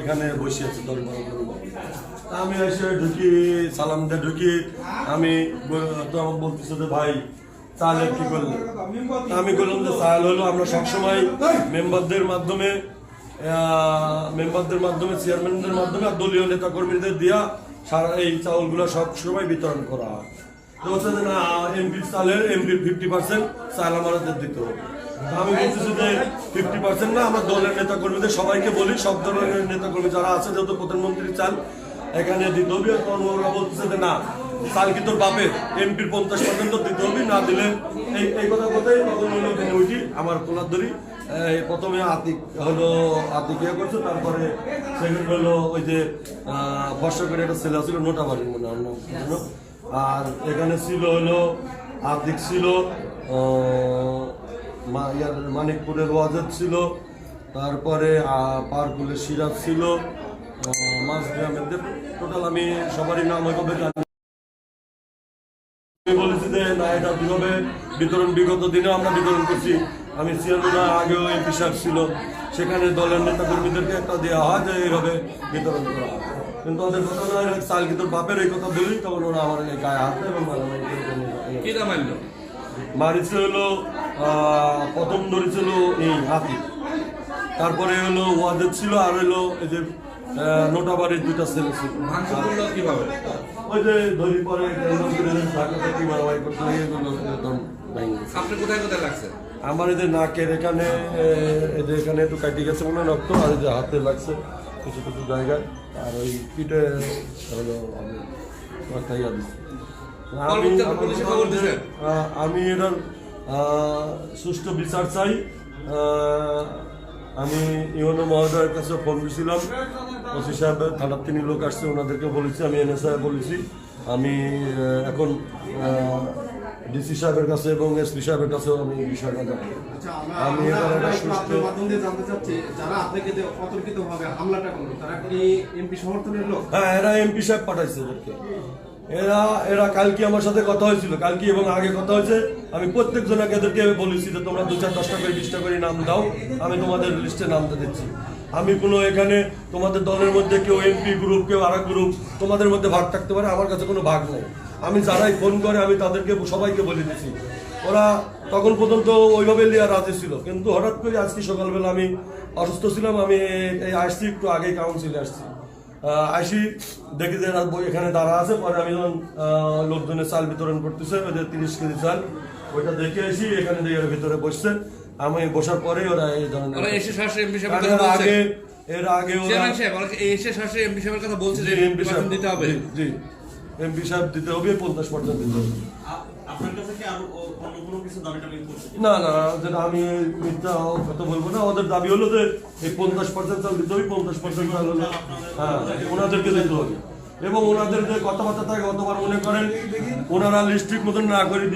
এখানে বসে আমি বললাম যে, চাল হলো আমরা সবসময় মেম্বারদের মাধ্যমে মেম্বারদের মাধ্যমে, চেয়ারম্যানদের মাধ্যমে আর দলীয় নেতা কর্মীদের দিয়া সারা এই চাউলগুলো সব সময় বিতরণ করা হয়। তো যে, না এমপির চালের, এমপির ফিফটি পার্সেন্ট চাল আমাদের দিতে হবে। আমি ফিফটি পার্সেন্ট না আমার দলের সবাইকে বলি সব ধরনের যারা আছে চাল এখানে যে না চাল কি এমপির পঞ্চাশ পার্সেন্ট না দিলে এই এই কথা উঠি আমার কোলার প্রথমে আতিক হলো আতিক ইয়ে করছে তারপরে হলো ওই যে আহ, করে একটা ছেলে ছিল নোটা বাড়ি মনে। আর এখানে ছিল হলো আতিক ছিল মানিকপুরের ওয়াজেদ ছিল তারপরে পারকুলের সিরাজ ছিল আহ, মাছ গ্রামের টোটাল আমি সবারই নাম জানি বলেছি যে না এটা কীভাবে বিতরণ বিগত দিনেও আমরা বিতরণ করছি। আমি আগেও এমপি সাহেব ছিল সেখানে দলের নেতা কর্মীদেরকে একটা দেওয়া হয় যে এইভাবে বিতরণ করা হয়। কিন্তু ওদের কথা নয় চাল কিন্তু বাপের এই কথা বলি তখন ওরা আমার গায়ে হাতে এবং মারামারি মারিছে হলো প্রথম ধরেছিল এই হাতি। তারপরে হলো ওয়াজেদ ছিল আর হলো এই যে আহ, নোটাবাড়ির দুইটা ছেলে ছিল। কীভাবে? ওই যে ধরি পরে আপনি কোথায় কোথায় লাগছে? আমার এদের নাকের এখানে এদের এখানে একটু কাটি গেছে মনে রক্ত আর এই যে হাতে লাগছে কিছু কিছু জায়গায়। আর ওই পিঠে হলো আমি আমি এটার সুষ্ঠু বিচার চাই। আমি ইউনো মহোদয়ের কাছে ফোন দিয়েছিলাম ওসি সাহেব থানার তিনি লোক আসছে ওনাদেরকে বলেছি আমি এনএস সাহেব বলেছি। আমি এখন ডিসি সাহেবের কাছে এবং এসপি সাহেবের কাছেও আমি বিষয়টা জানাই আচ্ছা, আমি আমরা একটা একটু সুষ্ঠু আপনার মাধ্যম দিয়ে জানতে চাচ্ছি, যারা আপনাকে অতর্কিতভাবে হামলাটা করল, তারা কি এমপি সমর্থনের লোক? হ্যাঁ এরা এমপি সাহেব পাঠাইছে এদেরকে এরা এরা কালকে আমার সাথে কথা হয়েছিল। কালকে এবং আগে কথা হয়েছে। আমি প্রত্যেক জনকে এদেরকে বলেছি যে তোমরা দু চার দশটা করে বিশটা করে নাম দাও। আমি তোমাদের লিস্টে নামতে দিচ্ছি। আমি কোনো এখানে তোমাদের দলের মধ্যে কেউ এমপি গ্রুপ কেউ আর গ্রুপ তোমাদের মধ্যে ভাগ থাকতে পারে, আমার কাছে কোনো ভাগ নেই। আমি যারাই ফোন করে, আমি তাদেরকে, সবাইকে বলে দিচ্ছি ওরা তখন পর্যন্ত ওইভাবে লিয়া রাজি ছিল। কিন্তু হঠাৎ করে আজকে সকালবেলা আমি অসুস্থ ছিলাম, আমি আসছি, একটু আগেই কাউন্সিলে আসছি। আসি দেখি যে এরা বই এখানে দাঁড়া আছে পরে আমি যখন লোকজনের চাল বিতরণ করতেছে ওই যে তিরিশ কেজি চাল ওইটা দেখে আসি এখানে দিয়ে এর ভিতরে বসছে। আমি বসার পরে ওরা এই ধরনের আগে এর আগে এসে সরাসরি এমপি সাহেবের কথা বলছে যে এমপি সাহেব। দিতে হবে। জি, জি। এমপি সাহেব দিতে হবে পঞ্চাশ পার্সেন্ট দিতে হবে। না না যেটা আমি মিথ্যা কথা বলব না। ওদের দাবি হলো যে এই পঞ্চাশ পার্সেন্ট চাল দিতে হবে পঞ্চাশ পার্সেন্ট চাল হলো। হ্যাঁ ওনাদেরকে দিতে হবে। এবং ওনাদের যে কথাবার্তা থাকে গতবার মনে করেন ওনারা লিস্ট্রিক মতন না করে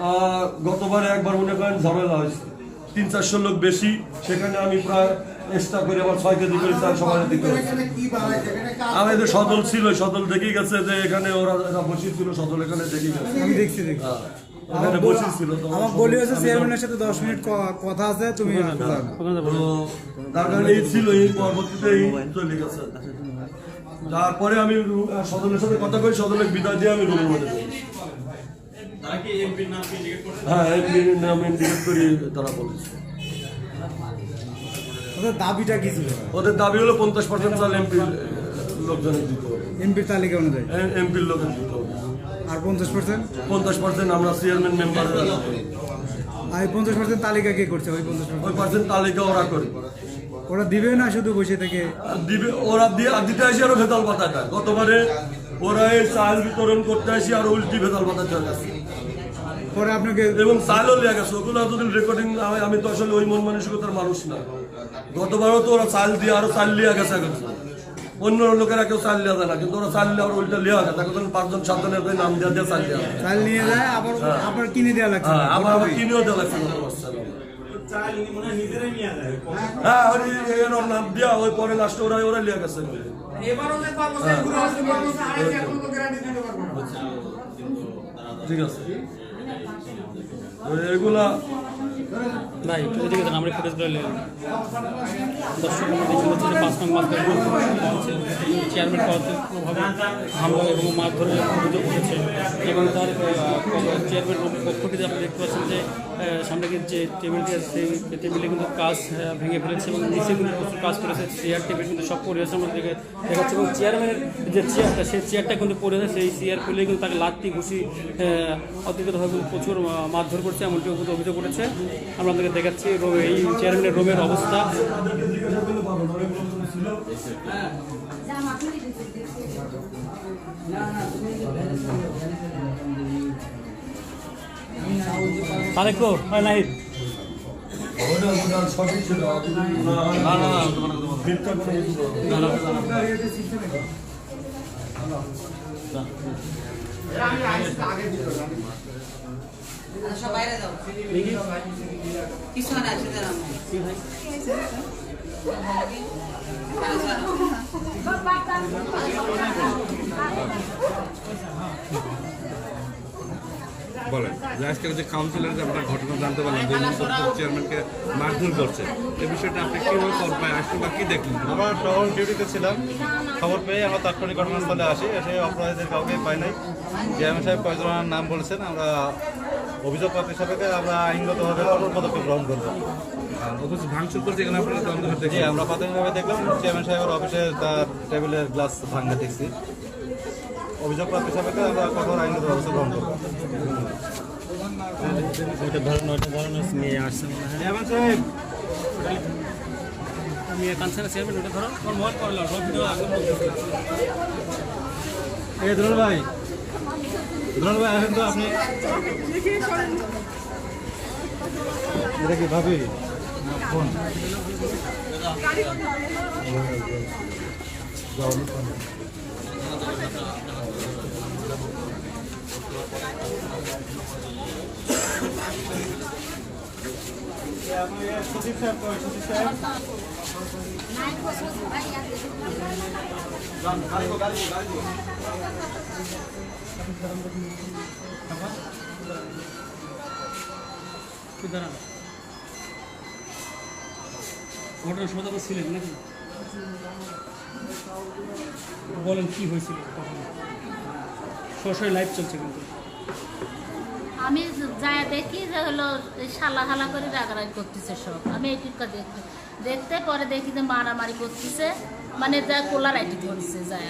আহ, গতবার একবার মনে করেন ঝামেলা হয়েছে। তিন চারশো লোক বেশি সেখানে আমি প্রায় এক্সট্রা করে আবার ছয় কেজি করে চাল দিতে হয়েছে আমাদের সদল ছিল সদল দেখেই গেছে যে এখানে ওরা এরা বসেছিল সদল এখানে দেখেই গেছে। আমি দেখছি দেখছি। হ্যাঁ, এখানে বসেছিল তো আমার বলি হচ্ছে চেয়ারম্যানের সাথে দশ মিনিট কথা আছে তুমি তার কারণে এই ছিল এই পরবর্তীতে এই চলে গেছে। তারপরে আমি সদলের সাথে কথা কই সদলের বিদায় দিয়ে আমি রুমের মধ্যে এমপির হ্যাঁ নাম ইন্ডিকেট করি তারা বলেছে। ওদের দাবিটা কি ছিল? ওদের দাবি হলো পঞ্চাশ পার্সেন্ট চাল এমপি লোকজনের দিতে হবে। এমপির তালিকা অনুযায়ী? এমপির লোকের দিতে হবে। আর পঞ্চাশ পার্সেন্ট পঞ্চাশ পার্সেন্ট আমরা চেয়ারম্যান আর পঞ্চাশ পার্সেন্ট তালিকা কে করছে ওই পঞ্চাশ পার্সেন্ট তালিকা ওরা করে। ওরা দিবে না শুধু বসে থেকে? দিবে ওরা দিয়ে দিতে আসি আরও ভেতাল পাতাটা গতবারে ওরা এই চাল বিতরণ করতে আসি আর উল্টি ভেতাল পাতা চলে গেছে পরে আপনাকে এবং চালও লেগে গেছে। ওগুলো যদি রেকর্ডিং না হয় আমি তো আসলে ওই মন মানসিকতার মানুষ না। গতবারও তো ওরা চাল দিয়ে আরও চাল লিয়া গেছে এখন। অন্য লোকেরা কেউ চাল লিয়া যায় না কিন্তু ওরা চাল আবার উল্টা লিয়া গেছে এখন পাঁচজন সাতজনের করে নাম দিয়ে দিয়ে চাল যায়। চাল নিয়ে যায় আবার আবার কিনে দেওয়া লাগছে হ্যাঁ আবার আবার কিনেও দেওয়া লাগছে মনে হয় হ্যাঁ ওই নাম দিয়া ওই পরে লাস্টে ওরা ওরা লিয়া গেছে। ঠিক আছে। এগুলা ভাই এদিকে দেন আমরা ফুটেজগুলো নিলাম। দর্শক যে পাঁচ নং মার্কেট চেয়ারম্যান কোনোভাবে হামলা এবং মারধরের অভিযোগ উঠেছে। এবং তার চেয়ারম্যান পক্ষ আপনি দেখতে পাচ্ছেন যে সামনে যে টেবিলটি সেই টেবিলে কিন্তু কাজ ভেঙে ফেলেছে এবং নিচে কিন্তু প্রচুর কাজ করেছে। চেয়ার টেবিল কিন্তু সব পড়ে আছে আমরা দেখে দেখাচ্ছি। এবং চেয়ারম্যানের যে চেয়ারটা সেই চেয়ারটা কিন্তু পড়ে আছে। সেই চেয়ার খুলে কিন্তু তাকে লাত্তি, ঘুষি অতিরিক্তভাবে প্রচুর মারধর করছে এমনটি অভিযোগ করেছে আমরা আপনাকে দেখাচ্ছি এই চেয়ারম্যানের রুমের অবস্থা। তারেকো হয় নাহিদ। ওটা ওটা সঠিক ছিল না না না মিথ্যা কোনো কিছু বলো। সব বাইরে যাও পিছনে আসে দাঁড়াও বলেন যে আজকের যে কাউন্সিলর যে আমরা ঘটনা জানতে পারলাম যে চেয়ারম্যানকে মারধর করছে এই বিষয়টা আপনি কীভাবে খবর পাই আসলে বা কি দেখলেন? আমরা শহর ডিউটিতে ছিলাম খবর পেয়ে আমরা তাৎক্ষণিক ঘটনাস্থলে আসি এসে অপরাধীদের কাউকে পাই নাই। চেয়ারম্যান সাহেব কয়েকজনের নাম বলেছেন আমরা অভিযোগ প্রাপ্তি সাপেক্ষে আমরা আইনগতভাবে কঠোর পদক্ষেপ গ্রহণ করব। অথচ ভাঙচুর করছে এখানে আপনারা তদন্ত করতে আমরা প্রাথমিকভাবে দেখলাম চেয়ারম্যান সাহেবের অফিসে তার টেবিলের গ্লাস ভাঙা দেখছি। অভিযোগ প্রাপ্তি সাপেক্ষে আমরা কঠোর আইনগত ব্যবস্থা গ্রহণ করব। চেয়ারম্যান সাহেব আমি কানসানা চেয়ারম্যান ওটা ধরো আমার মোবাইল করে লাও ভিডিও আগে তো আপনি এটা কি ভাবি ফোন সাহেব কই সচিব সাহেব তুই দাঁড়ান ঘটনার সময় তো ছিলেন নাকি? বলেন কি হয়েছিল সরাসরি লাইভ চলছে কিন্তু। আমি যা দেখি যে হলো শালা হালা করে রাগারাগি করতেছে সব। আমি এই এইটুকু দেখতে দেখতে পরে দেখি যে মারামারি করতেছে। মানে যা কোলার আইটি করছে যায়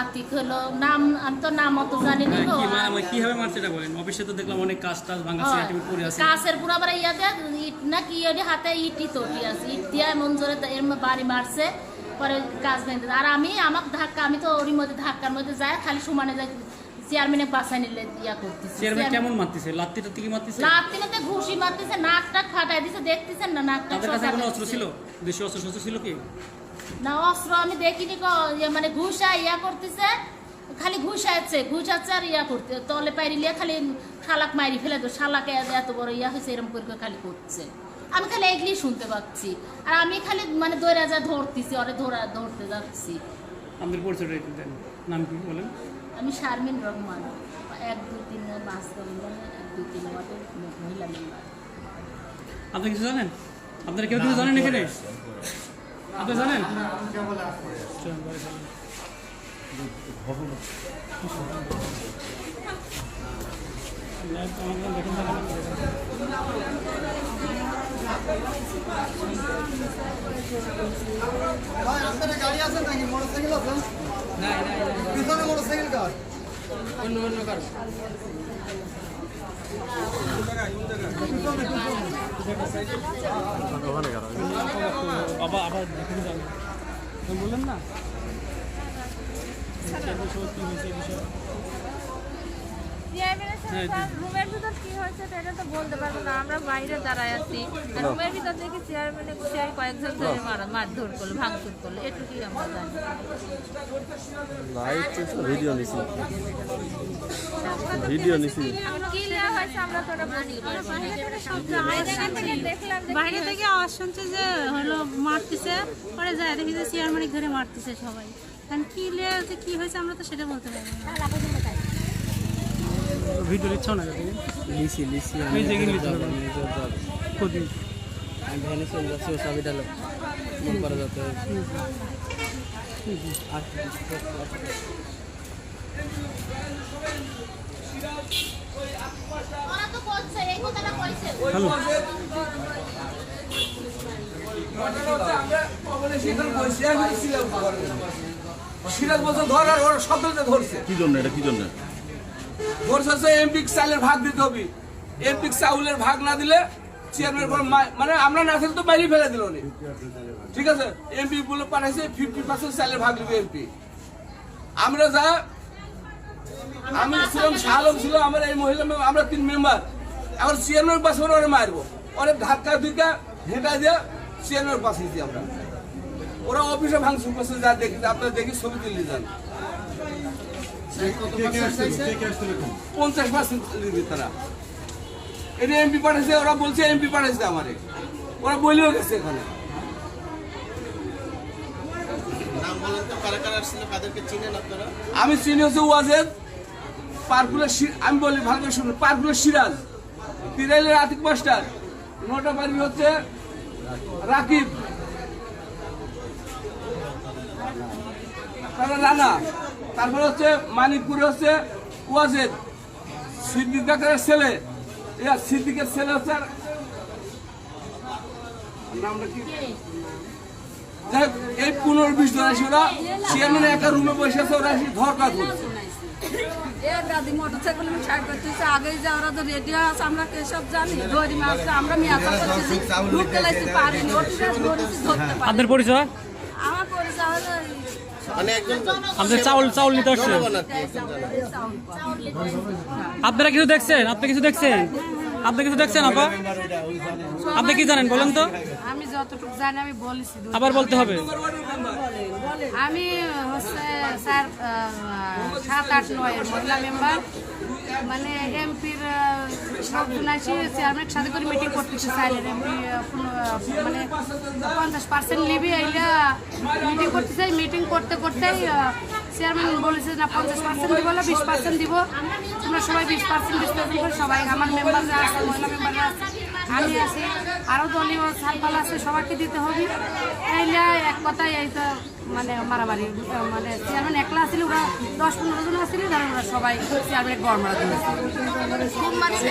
আতিক হলো নাম আমি তো নাম অত জানি না গো। কি মানে কীভাবে মারছে এটা বলেন? অফিসে তো দেখলাম অনেক কাজ টাজ ভাঙা। সিআইটিভি পড়ে আছে। কাছের পুরো আবার ইয়া দেয় ইট না কি ওটি হাতে ইটি তোটি আছে ইট দিয়ে এমন জোরে এর বাড়ি মারছে। পরে ভেঙে দিছে। আর আমি আমার ধাক্কা আমি তো ওরই মধ্যে ধাক্কার মধ্যে যাই খালি সমানে যাই চেয়ারম্যানে বাসায় নিলে ইয়া করতেছি। চেয়ারম্যান কেমন মারতেছে? লাত্তি টাত্তি কি মারতেছে? ঘুষি মারতেছে নাক টাক ফাটাই দিছে দেখতেছেন না নাক টাক তাদের কাছে কোনো অস্ত্র ছিল? দেশীয় অস্ত্র শস্ত্র ছিল কি? না অস্ত্র আমি দেখিনি মানে ঘুষা ইয়া করতেছে খালি ঘুষাচ্ছে ঘুষাচ্ছে আর ইয়া করতে তলে পাইরি লিয়ে খালি শালাক মারি ফেলে তো শালাকে এত- বড় ইয়া হয়েছে এরকম করে খালি করছে। আমি খালি এগুলি শুনতে পাচ্ছি। আর আমি খালি মানে দৌড়া যা ধরতেছি ওরে ধরা ধরতে যাচ্ছি। আমাদের পরিচয়টা একটু দেন। নাম কি বলেন? আমি শারমিন রহমান। এক দুই তিন পাঁচ এক দুই তিন ওয়ার্ডের মহিলা মেম্বার আপনি কিছু জানেন? আপনারা কেউ কিছু জানেন এখানে? আপনি জানেন? চলুন, বাড়ি চলুন। লাইভ তো আমাকে দেখেন তাহলে। আবার আবার দেখেন যান আপনি বললেন না? বিষয়ে চেয়ারম্যানের সাথে হ্যাঁ, তার রুমের ভিতর কি হয়েছে সেটা তো বলতে পারব না। আমরা বাইরে দাঁড়ায় আছি। আর রুমের ভিতর দেখি চেয়ারম্যানে চেয়ার কয়েকজন ধরে মারা মারধর করল ভাঙচুর করল। এটুকুই আমরা জানি। ভিডিও নিছি ভিডিও নিছি কি নেওয়া হয়েছে আমরা তো ওটা বলতে পারব না। বাইরে থেকে আওয়াজ শুনছে যে হলো মারতেছে পরে যায় দেখি যে চেয়ারম্যানে ঘরে মারতেছে সবাই। কারণ কি লিয়ে যে কি হয়েছে আমরা তো সেটা বলতে পারব না। ভিডিও ইচ্ছা না লিসি লিসি এই যে কোথায় আমি ভ্যানে চলে যাচ্ছি ও চাবি ডালো। মন করা যাতে হ্যালো। সিরাজ বছর ধরে ওরা শব্দতে ধরছে। কি জন্য এটা? কি জন্য? মানে আমরা তিন মেম্বার এখন চেয়ারম্যান পাশে ওরা মারবো। অনেক ধাক্কা ধুকা হেঁটা দিয়ে চেয়ারম্যান পাশে আমরা। ওরা অফিসে করছে, যা দেখি আপনারা দেখি ছবি তুলে যান। পঞ্চাশ পার্সেন্ট দিবি তারা। এটা এমপি পাঠাইছে ওরা বলছে এমপি পাঠাইছে আমারে। ওরা বলেও গেছে এখানে। আমি চিনি হচ্ছে ওয়াজেদ পার্কুলের আমি বলি ভালো করে শুনুন পার্কুলের সিরাজ তিরাইলের আতিক মাস্টার নটা পার্কি হচ্ছে রাকিব। তারা রানা। তারপরে হচ্ছে মানিকপুরে হচ্ছে ওয়াজেদ সিদ্দিক কাকারের ছেলে। সিদ্দিকের ছেলে হচ্ছে নামটা কি? যাই এই পনেরো বিশ জন আসে ওরা। চেয়ারম্যান একটা রুমে বসে আছে ওরা ধরকা করছে দাদি মোটরসাইকেল সাইড করতেছে আগে যে ওরা তো রেডিও আছে আমরা কেসব জানি দড়ি মারছে আমরা মেয়াচা করতেছি। ঢুকতে লাগছি পারিনি ওটা ধরতে পারি আপনার পরিচয়? আমার পরিচয় মানে আপনার চাউল চাউল নিতে। আপনারা কিছু দেখছেন? আপনি কিছু দেখছেন? আপনি কিছু দেখছেন আপা? আপনি কি জানেন বলেন তো। আমি যতটুকু জানি আমি বলেছি আবার বলতে হবে। আমি হচ্ছে স্যার সাত আট নয় মহিলা মেম্বার। মানে এমপির লোকজন আসি চেয়ারম্যানের সাথে করে মিটিং করতেছে চাইলেন এমপি মানে পঞ্চাশ পার্সেন্ট নিবি এইটা মিটিং করতেছে। মিটিং করতে করতেই চেয়ারম্যান বলেছে না, পঞ্চাশ পার্সেন্ট দিব না, বিশ পার্সেন্ট দিব। তোমরা সবাই বিশ পার্সেন্ট বিশ পার্সেন্ট করে, সবাই আমার মেম্বাররা আছে, মহিলা মেম্বাররা আছে, আমি আছি। আরও দলীয় সালপাল আছে, সবাইকে দিতে হবে। এইটা এক কথাই এই তো মানে মারামারি মানে চেয়ারম্যান একলা আসলে ওরা দশ পনেরো জন আসলে ধরেন ওরা সবাই চেয়ারম্যান গড় মারা দিয়েছে খুব মারছে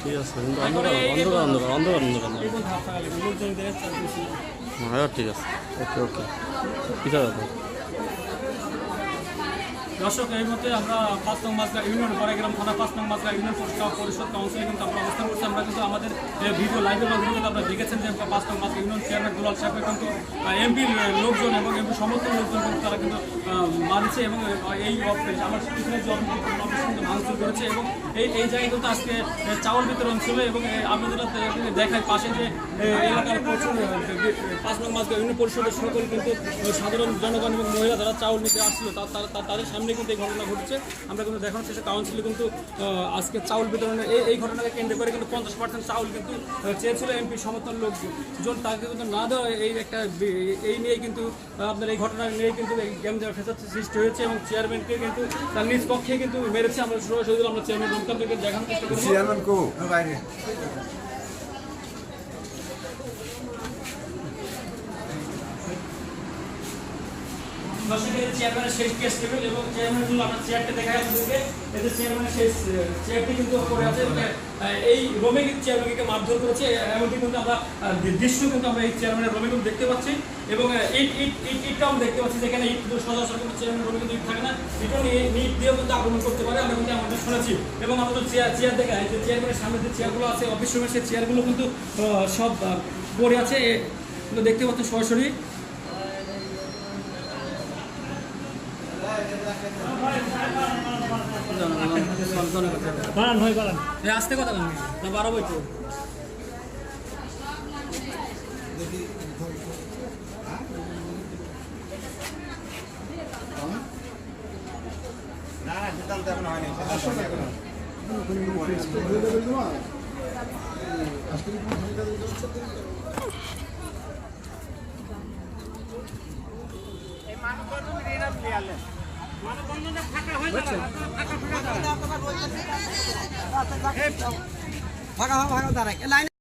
ঠিক আছে ঠিক আছে কিন্তু অন্ধকার হ্যাঁ ঠিক আছে। ওকে ওকে। কিসা যাবে দর্শক, এই মধ্যে আমরা পাঁচ নং মাছগা ইউনিয়ন, বড়াইগ্রাম থানা পাঁচ নং মাছগা ইউনিয়ন পরিষদ পরিষদ কাউন্সিলে কিন্তু আমরা অবস্থান করছি। আমরা কিন্তু আমাদের ভিডিও লাইভের মাধ্যমে কিন্তু আপনারা দেখেছেন যে পাঁচ নং মাছগা ইউনিয়ন চেয়ারম্যান দুলাল সাহেবের কিন্তু এমপির লোকজন এবং এমপি সমস্ত লোকজন কিন্তু তারা কিন্তু মানছে এবং এই অফিস আমার পিছনে যে অফিস কিন্তু ভাঙচুর করেছে এবং এই এই জায়গায় কিন্তু আজকে চাউল বিতরণ ছিল এবং আপনাদের দেখায় পাশে যে এলাকার প্রচুর পাঁচ নং মাছগা ইউনিয়ন পরিষদের সকল কিন্তু, সাধারণ জনগণ এবং মহিলা যারা চাউল নিতে আসছিল, তা- তা- তা- তাদের সামনে কিন্তু এই ঘটনা ঘটছে। আমরা কিন্তু দেখানোর চেষ্টা কাউন্সিলে কিন্তু আজকে চাউল বিতরণের এই এই ঘটনাকে কেন্দ্র করে কিন্তু পঞ্চাশ পার্সেন্ট চাউল কিন্তু চেয়েছিল এমপি সমর্থন লোক লোকজন তাকে কিন্তু না দেওয়া এই একটা এই নিয়ে কিন্তু আপনার এই ঘটনা নিয়ে কিন্তু এই গেম দেওয়ার ফেসার সৃষ্টি হয়েছে এবং চেয়ারম্যানকে কিন্তু তার নিজ পক্ষে কিন্তু মেরেছে। আমরা সরাসরি আমরা চেয়ারম্যান দেখানোর চেষ্টা করব। চেয়ারম্যান কো? বাইরে। দর্শকের চেয়ারম্যানের শেষ কেস টেবিল এবং চেয়ারম্যান জন্য আপনার চেয়ারটা দেখা যাচ্ছে এতে চেয়ারম্যানের শেষ চেয়ারটি কিন্তু পড়ে আছে এই রোমে কিন্তু চেয়ারম্যানকে মারধর করেছে। এমনকি কিন্তু আমরা দৃশ্য কিন্তু আমরা এই চেয়ারম্যানের রোমে কিন্তু দেখতে পাচ্ছি এবং ইট ইট ইট ইটটাও দেখতে পাচ্ছি যেখানে ইট কিন্তু সচরাচর কিন্তু চেয়ারম্যান রোমে কিন্তু ইট থাকে না। ইটও নিয়ে ইট দিয়েও কিন্তু আক্রমণ করতে পারে, আমরা কিন্তু আমাদের শুনেছি। এবং আমরা তো চেয়ার চেয়ার দেখা যে চেয়ারম্যানের সামনে যে চেয়ারগুলো আছে অফিস রুমের সেই চেয়ারগুলো কিন্তু সব পড়ে আছে। কিন্তু দেখতে পাচ্ছেন সরাসরি। বাড়ান ভাই বাড়ান আসতে কথা না বাড়াবো একটু ভাগা ভাগা দাঁড়ায় লাইন